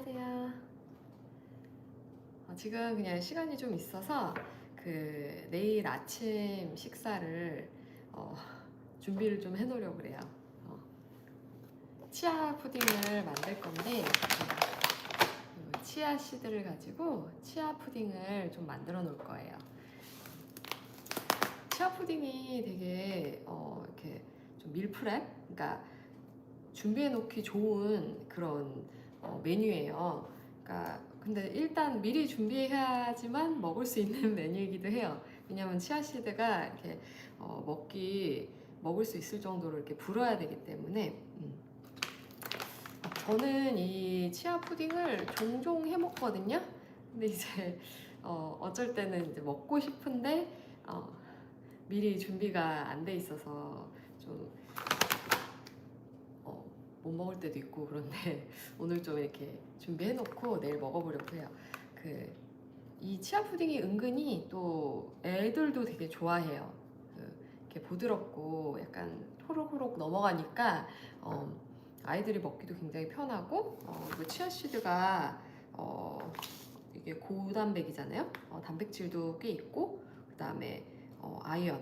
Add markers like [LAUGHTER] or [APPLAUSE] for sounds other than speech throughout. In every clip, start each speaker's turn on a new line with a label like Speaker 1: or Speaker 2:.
Speaker 1: 안녕하세요. 어, 지금 그냥 시간이 좀 있어서 그 내일 아침 식사를 어, 준비를 좀 해놓으려고 그래요. 어, 치아 푸딩을 만들 건데 어, 치아 씨드를 가지고 치아 푸딩을 좀 만들어 놓을 거예요. 치아 푸딩이 되게 어, 이렇게 좀 밀프렙, 그러니까 준비해 놓기 좋은 그런 어, 메뉴예요. 그러니까 근데 일단 미리 준비해야지만 먹을 수 있는 [LAUGHS] 메뉴이기도 해요. 왜냐하면 치아 시드가 이렇게 어, 먹기 먹을 수 있을 정도로 이렇게 불어야 되기 때문에 음. 저는 이 치아 푸딩을 종종 해 먹거든요. 근데 이제 어, 어쩔 때는 이제 먹고 싶은데 어, 미리 준비가 안 돼 있어서 좀 어, 못 먹을 때도 있고 그런데 [LAUGHS] 오늘 좀 이렇게 준비해 놓고 내일 먹어보려고 해요. 그 이 치아 푸딩이 은근히 또 애들도 되게 좋아해요. 그 이렇게 부드럽고 약간 호록호록 넘어가니까 어, 아이들이 먹기도 굉장히 편하고 어, 그 치아 시드가 어, 이게 고단백이잖아요. 어, 단백질도 꽤 있고 그 다음에 어, 아이언,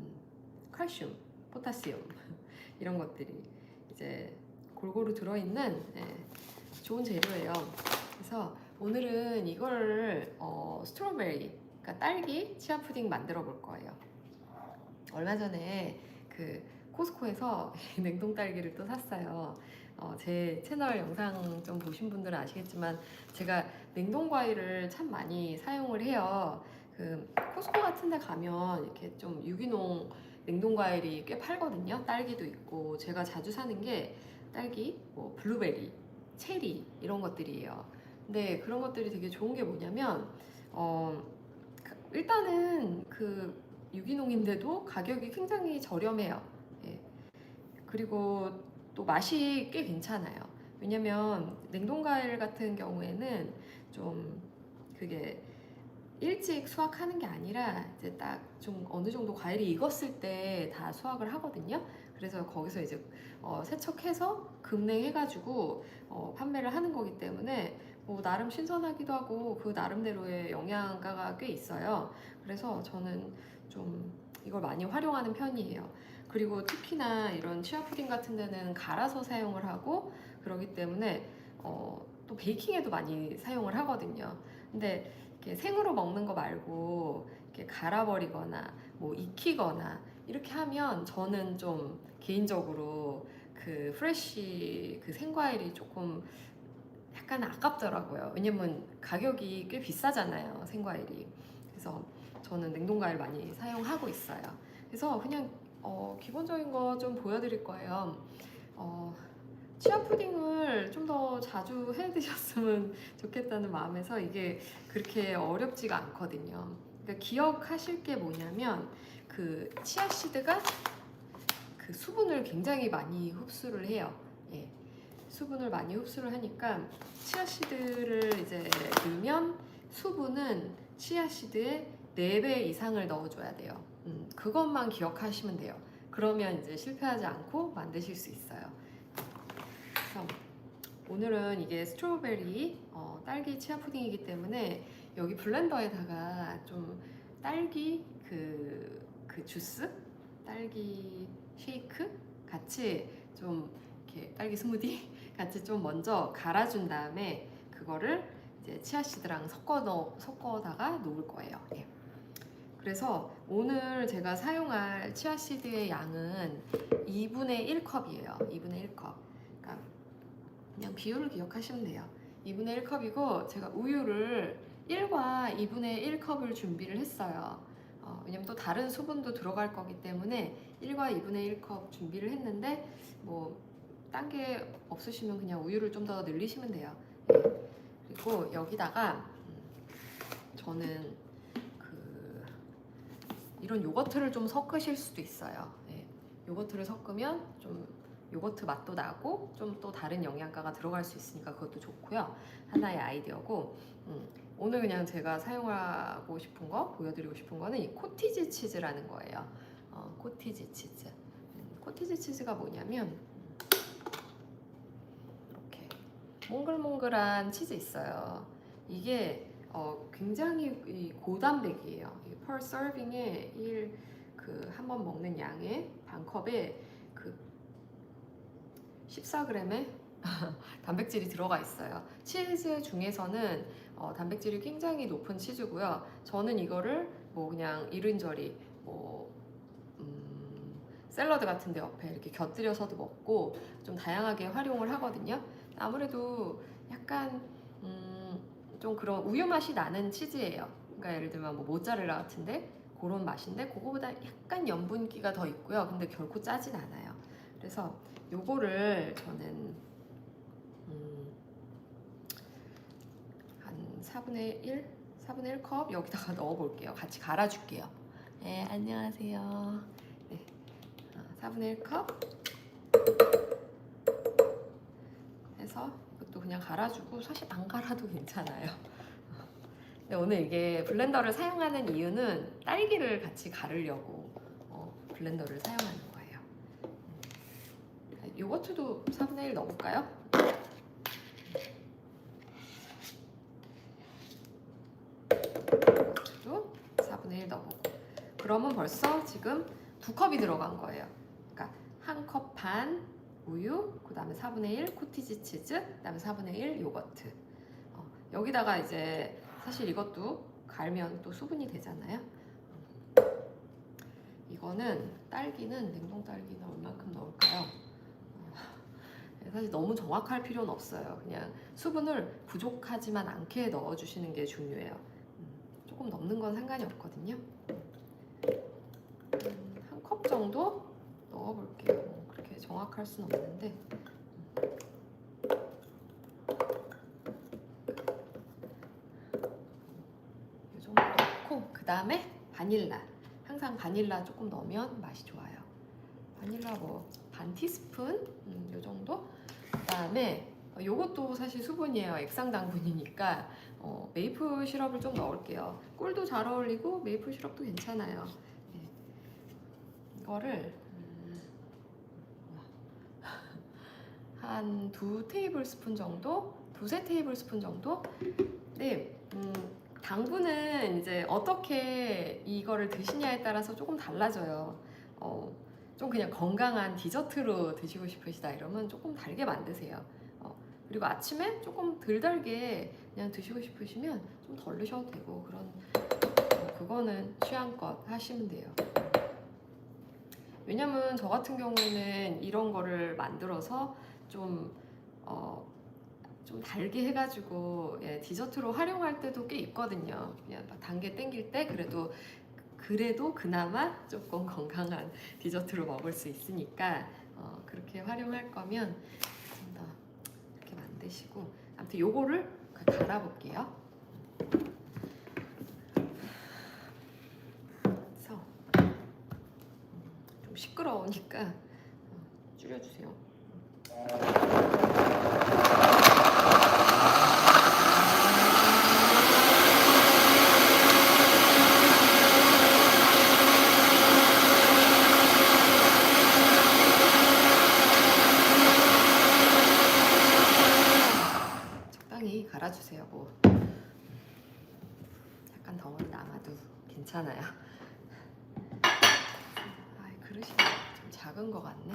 Speaker 1: 음, 칼슘, 포타시움 [LAUGHS] 이런 것들이 이제 골고루 들어있는 예, 좋은 재료예요. 그래서 오늘은 이거를 어, 스트로베리, 그러니까 딸기 치아 푸딩 만들어 볼 거예요. 얼마 전에 그 코스코에서 [LAUGHS] 냉동 딸기를 또 샀어요. 어, 제 채널 영상 좀 보신 분들은 아시겠지만 제가 냉동 과일을 참 많이 사용을 해요. 그 코스코 같은 데 가면 이렇게 좀 유기농 냉동 과일이 꽤 팔거든요. 딸기도 있고 제가 자주 사는 게 딸기, 뭐 블루베리, 체리 이런 것들이에요. 근데 그런 것들이 되게 좋은 게 뭐냐면 어, 그- 일단은 그 유기농인데도 가격이 굉장히 저렴해요. 예. 그리고 또 맛이 꽤 괜찮아요. 왜냐면 냉동 과일 같은 경우에는 좀 그게 일찍 수확하는 게 아니라 이제 딱 좀 어느 정도 과일이 익었을 때 다 수확을 하거든요. 그래서 거기서 이제 어, 세척해서 급냉해가지고 어, 판매를 하는 거기 때문에 뭐 나름 신선하기도 하고 그 나름대로의 영양가가 꽤 있어요. 그래서 저는 좀 이걸 많이 활용하는 편이에요. 그리고 특히나 이런 치아 푸딩 같은 데는 갈아서 사용을 하고 그러기 때문에 어, 또 베이킹에도 많이 사용을 하거든요. 근데 생으로 먹는 거 말고 갈아버리거나 뭐 익히거나 이렇게 하면 저는 좀 개인적으로 그 프레쉬 그 생과일이 조금 약간 아깝더라고요. 왜냐면 가격이 꽤 비싸잖아요. 생과일이. 그래서 저는 냉동과일 많이 사용하고 있어요. 그래서 그냥 어, 기본적인 거 좀 보여드릴 거예요. 어, 치아 푸딩을 좀 더 자주 [LAUGHS] 해 드셨으면 좋겠다는 마음에서 이게 그렇게 어렵지가 않거든요. 그러니까 기억하실 게 뭐냐면 그 치아 시드가 그 수분을 굉장히 많이 흡수를 해요. 예. 수분을 많이 흡수를 하니까 치아 시드를 이제 넣으면 수분은 치아 시드의 4배 이상을 넣어줘야 돼요. 음, 그것만 기억하시면 돼요. 그러면 이제 실패하지 않고 만드실 수 있어요. 그래서 오늘은 이게 스트로베리 어, 딸기 치아 푸딩이기 때문에 여기 블렌더에다가 좀 딸기 그, 그 주스, 딸기 쉐이크 같이 좀 이렇게 딸기 스무디 [LAUGHS] 같이 좀 먼저 갈아준 다음에 그거를 이제 치아 시드랑 섞어 넣 섞어다가 놓을 거예요. 예. 그래서 오늘 제가 사용할 치아 시드의 양은 2분의 1컵이에요. 2분의 1컵. 그러니까 그냥 비율을 기억하시면 돼요. 2분의 1컵이고 제가 우유를 1과 2분의 1컵을 준비를 했어요. 어, 왜냐면 또 다른 수분도 들어갈 거기 때문에 1과 2분의 1컵 준비를 했는데 뭐 딴 게 없으시면 그냥 우유를 좀 더 늘리시면 돼요. 예. 그리고 여기다가 음, 저는 그 이런 요거트를 좀 섞으실 수도 있어요. 예. 요거트를 섞으면 좀 요거트 맛도 나고 좀 또 다른 영양가가 들어갈 수 있으니까 그것도 좋고요. 하나의 아이디어고 음, 오늘 그냥 제가 사용하고 싶은 거 보여드리고 싶은 거는 이 코티지 치즈라는 거예요. 어, 코티지 치즈. 음, 코티지 치즈가 뭐냐면 이렇게 몽글몽글한 치즈 있어요. 이게 어, 굉장히 이 고단백이에요. 이 per serving에 1 그 한 번 먹는 양의 반 컵에 그 14g의 [LAUGHS] 단백질이 들어가 있어요. 치즈 중에서는 어, 단백질이 굉장히 높은 치즈고요. 저는 이거를 뭐 그냥 이른저리 뭐 음, 샐러드 같은 데 옆에 이렇게 곁들여서도 먹고 좀 다양하게 활용을 하거든요. 아무래도 약간 음, 좀 그런 우유 맛이 나는 치즈예요. 그러니까 예를 들면 뭐 모짜렐라 같은데 그런 맛인데 그거보다 약간 염분기가 더 있고요. 근데 결코 짜진 않아요. 그래서 요거를 저는 음, 한 4분의 1, 4분의 1컵 여기다가 [LAUGHS] 넣어 볼게요. 같이 갈아 줄게요. 네, 안녕하세요. 네. 어, 4분의 1컵 해서 이것도 그냥 갈아주고 사실 안 갈아도 [LAUGHS] 괜찮아요. 근데 오늘 이게 블렌더를 사용하는 이유는 딸기를 같이 가르려고 어, 블렌더를 사용하는 거예요. 음. 요거트도 4분의 1 넣어볼까요? 요거트도 4분의 1 넣어보고 그러면 벌써 지금 두 컵이 들어간 거예요. 그러니까 한 컵 반 우유, 그 다음에 4분의 1 코티지 치즈, 그 다음에 4분의 1 요거트. 어, 여기다가 이제 사실 이것도 갈면 또 수분이 되잖아요. 이거는 딸기는 냉동 딸기는 얼만큼 넣을까요? 어, 사실 너무 정확할 필요는 없어요. 그냥 수분을 부족하지만 않게 넣어주시는 게 중요해요. 음, 조금 넘는 건 상관이 없거든요. 음, 한컵 정도 넣어볼게요. 뭐 그렇게 정확할 수는 없는데. 이 정도 넣고 그 다음에 바닐라. 항상 바닐라 조금 넣으면 맛이 좋아요. 바닐라 뭐 반 티스푼 음, 요 정도. 그 다음에 요것도 사실 수분이에요. 액상 당분이니까 어, 메이플 시럽을 좀 넣을게요. 꿀도 잘 어울리고 메이플 시럽도 괜찮아요. 네. 이거를 음, 한두 테이블 스푼 정도, 두세 테이블 스푼 정도. 네, 음, 당분은 이제 어떻게 이거를 드시냐에 따라서 조금 달라져요. 어, 좀 그냥 건강한 디저트로 드시고 싶으시다 이러면 조금 달게 만드세요. 어, 그리고 아침에 조금 덜 달게 그냥 드시고 싶으시면 좀덜 넣으셔도 되고 그런 어, 그거는 취향껏 하시면 돼요. 왜냐면 저 같은 경우에는 이런 거를 만들어서 좀, 어, 좀 달게 해가지고 예, 디저트로 활용할 때도 꽤 있거든요. 그냥 막 단게 땡길 때 그래도 그래도 그나마 조금 건강한 디저트로 먹을 수 있으니까 어, 그렇게 활용할 거면 좀 더 이렇게 만드시고 아무튼 요거를 갈아볼게요. 그래서 좀 시끄러우니까 어, 줄여주세요. 적당히 갈아주세요. 뭐 약간 덩어리 남아도 괜찮아요. 아, 그릇이 좀 작은 것 같네.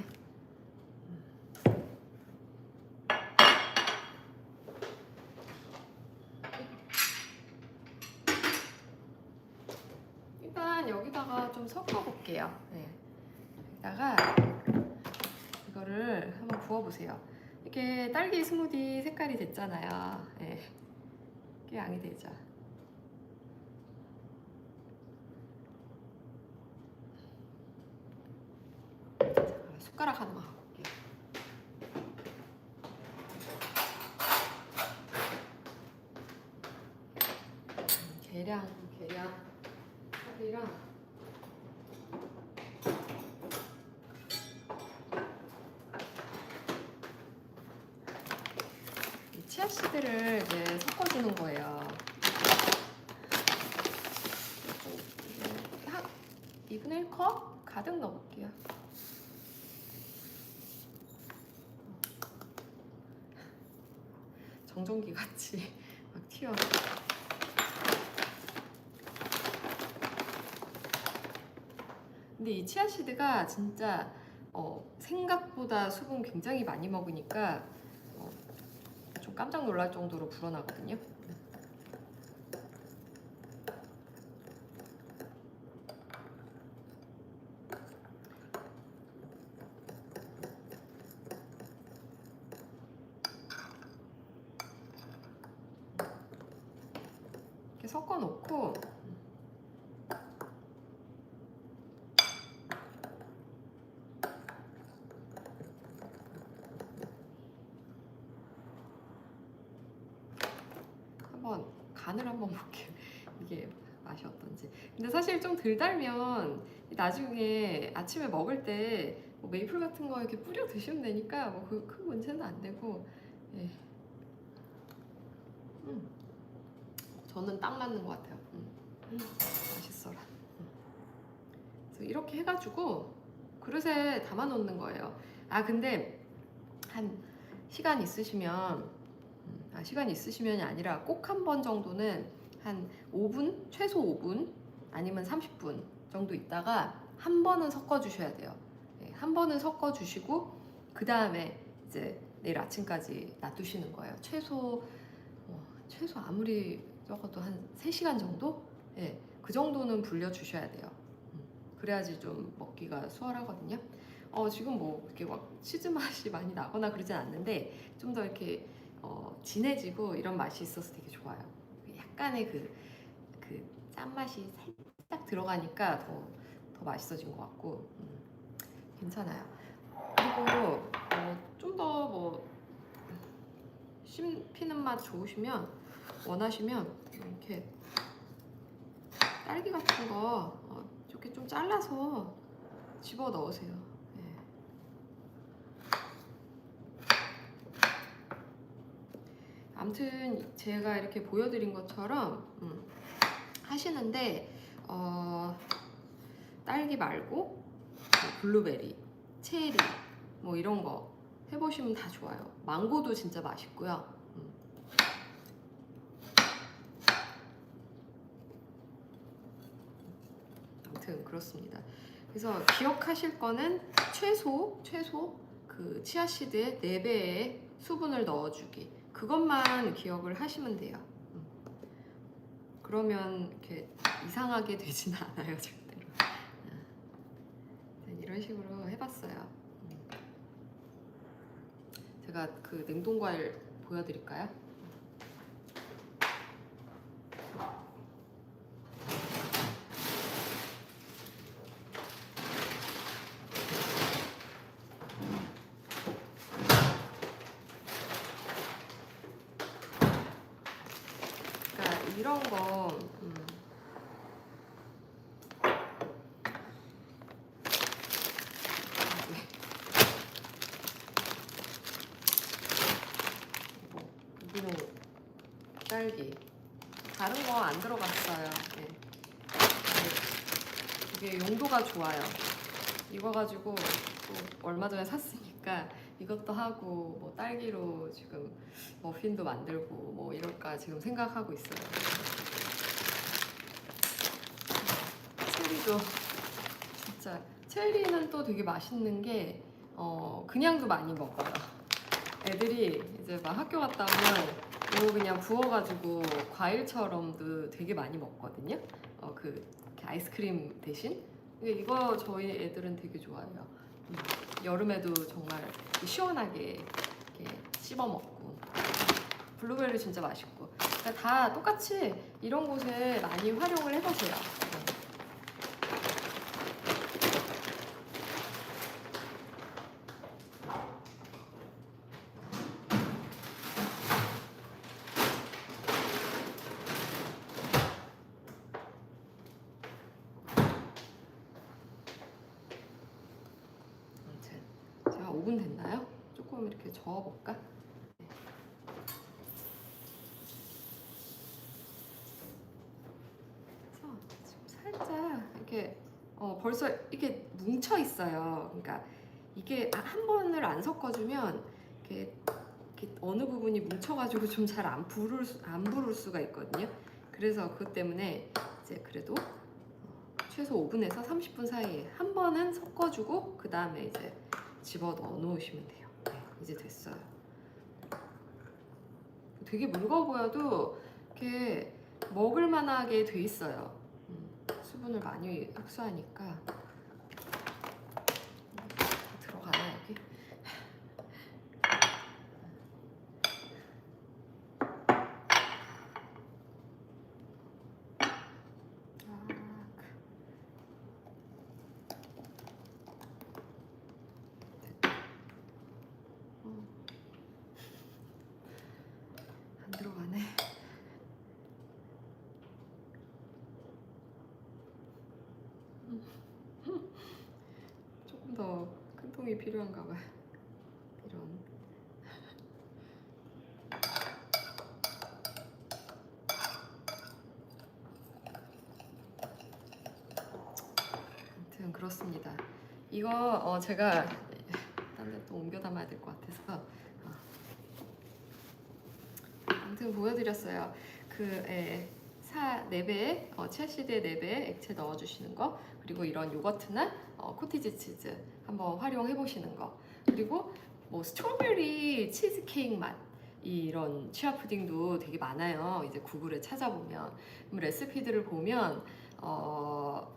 Speaker 1: 일단 여기다가 좀 섞어볼게요. 네. 여기다가 부어보세요. 이렇게 딸기 스무디 색깔이 됐잖아요. 네. 꽤 양이 되죠. 자, 숟가락 하나만 갖고 올게요. 음, 계량, 계량, 살이랑 이 치아씨드를 이제 섞어주는 거예요. 한 2분의 1컵 가득 넣어볼게요. 정전기 같이 [LAUGHS] 막 튀어. 근데 이 치아시드가 진짜 어, 생각보다 수분 굉장히 많이 먹으니까 깜짝 놀랄 정도로 불어나거든요. 이렇게 섞어 놓고 한번 간을 한번 볼게요. 이게 맛이 어떤지. 근데 사실 좀 덜 달면 나중에 아침에 먹을 때 뭐 메이플 같은 거 이렇게 뿌려 드시면 되니까 뭐 그 큰 문제는 안 되고. 예. 음. 저는 딱 맞는 것 같아요. 음. 음, 맛있어라. 음. 이렇게 해가지고 그릇에 담아 놓는 거예요. 아 근데 한 시간 있으시면 시간 있으시면이 아니라 꼭 한 번 정도는 한 5분 최소 5분 아니면 30분 정도 있다가 한 번은 섞어 주셔야 돼요. 네, 한 번은 섞어 주시고 그 다음에 이제 내일 아침까지 놔두시는 거예요. 최소 어, 최소 아무리 적어도 한 3시간 정도? 예, 그 정도는 불려 주셔야 돼요. 음, 그래야지 좀 먹기가 수월하거든요. 어, 지금 뭐 이렇게 막 치즈 맛이 많이 나거나 그러진 않는데 좀 더 이렇게 어, 진해지고 이런 맛이 있어서 되게 좋아요. 약간의 그, 그 짠맛이 살짝 들어가니까 더, 더 맛있어진 것 같고 음, 괜찮아요. 그리고 어, 좀더뭐 씹히는 맛 좋으시면 원하시면 이렇게 딸기 같은 거 어, 이렇게 좀 잘라서 집어 넣으세요. 예. 아무튼 제가 이렇게 보여드린 것처럼 음, 하시는데 어, 딸기 말고 뭐 블루베리, 체리 뭐 이런 거 해보시면 다 좋아요. 망고도 진짜 맛있고요. 음. 아무튼 그렇습니다. 그래서 기억하실 거는 최소 최소 그 치아시드의 4배의 수분을 넣어주기 그것만 기억을 하시면 돼요. 음. 그러면 이렇게 이상하게 되지는 [LAUGHS] 않아요 절대로. 음. 이런 식으로 해봤어요. 음. 제가 그 냉동 과일 보여드릴까요? 그러니까 이런 거 음. 여기는 딸기 다른 거 안 들어갔어요. 네. 이게 용도가 좋아요. 이거 가지고 또 얼마 전에 샀으니까 이것도 하고 뭐 딸기로 지금 머핀도 만들고 뭐 이럴까 지금 생각하고 있어요. 체리도 진짜 체리는 또 되게 맛있는 게 어, 그냥도 많이 먹어요. 애들이 이제 막 학교 갔다 오면 이거 그냥 부어가지고 과일처럼도 되게 많이 먹거든요. 어, 그 아이스크림 대신. 이거 저희 애들은 되게 좋아해요. 음, 여름에도 정말 시원하게 씹어 먹고. 블루베리 진짜 맛있고. 그러니까 다 똑같이 이런 곳에 많이 활용을 해보세요. 네. 아무튼 제가 5분 됐나요? 조금 이렇게 저어볼까? 네. 그래서 지금 살짝 이렇게 어, 벌써 이렇게 뭉쳐 있어요. 그러니까 이게 한 번을 안 섞어주면 이렇게 이렇게 어느 부분이 뭉쳐가지고 좀 잘 안 부를 수- 안 부를 수가 있거든요. 그래서 그것 때문에 이제 그래도 어, 최소 5분에서 30분 사이에 한 번은 섞어주고 그 다음에 이제 집어 넣어 놓으시면 돼요. 네, 이제 됐어요. 되게 무거워 보여도 이렇게 먹을 만하게 돼 있어요. 음, 수분을 많이 흡수하니까 들어가나 여기? 아, 그. 어. 안 들어가네. 조금 더 큰 통이 필요한가 봐요. 이런. 아무튼 그렇습니다. 이거 어, 제가 딴데또 옮겨 담아야 될 것 같아서 어. 아무튼 보여드렸어요. 그 에, 사 4배, 어, 치아시드에 4배 액체 넣어주시는 거 그리고 이런 요거트나 어, 코티지 치즈 한번 활용해 보시는 거 그리고 뭐 스트로베리 치즈케이크 맛 이런 치아 푸딩도 되게 많아요. 이제 구글에 찾아보면 레시피들을 보면 어,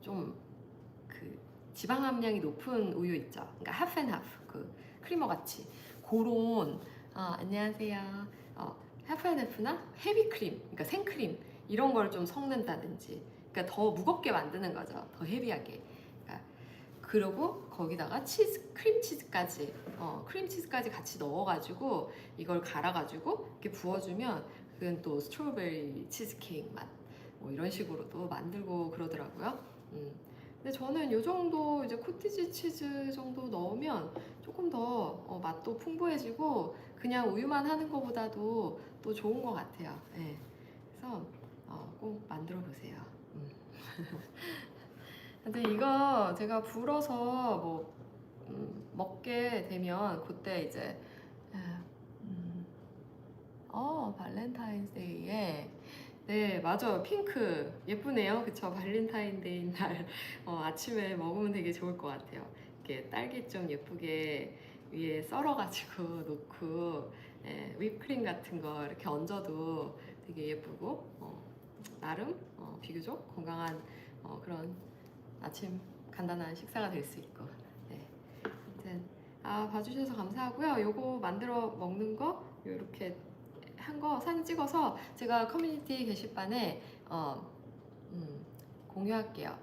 Speaker 1: 좀그 지방 함량이 높은 우유 있죠. 그러니까 하프 앤 하프 그 크리머 같이 그런 어, 안녕하세요. 어, 하프 앤 하프나 헤비 크림 그러니까 생크림 이런 걸 좀 섞는다든지 그러니까 더 무겁게 만드는 거죠. 더 헤비하게. 그리고 거기다가 치즈 크림 치즈까지 어, 크림 치즈까지 같이 넣어가지고 이걸 갈아가지고 이렇게 부어주면 그건 또 스트로베리 치즈케이크 맛 뭐 이런 식으로도 만들고 그러더라고요. 음. 근데 저는 이 정도 이제 코티지 치즈 정도 넣으면 조금 더 어, 맛도 풍부해지고 그냥 우유만 하는 것보다도 또 좋은 것 같아요. 예. 그래서 어, 꼭 만들어 보세요. 음. [LAUGHS] 근데 이거 제가 불어서 뭐 음, 먹게 되면 그때 이제 아, 음, 어 발렌타인데이에 네 맞아요 핑크. 예쁘네요. 그쵸? 발렌타인데이 날 어, 아침에 먹으면 되게 좋을 것 같아요. 이렇게 딸기 좀 예쁘게 위에 썰어가지고 [LAUGHS] 놓고 예, 휘크림 같은 거 이렇게 얹어도 되게 예쁘고 어, 나름 어, 비교적 건강한 어, 그런 아침 간단한 식사가 될 수 있고. 네. 아무튼 아 봐주셔서 감사하고요. 요거 만들어 먹는 거 요렇게 한 거 사진 찍어서 제가 커뮤니티 게시판에 어, 음, 공유할게요.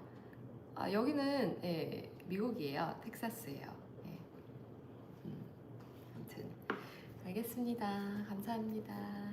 Speaker 1: 아, 여기는 예, 미국이에요. 텍사스예요. 예. 음, 아무튼. 알겠습니다. 감사합니다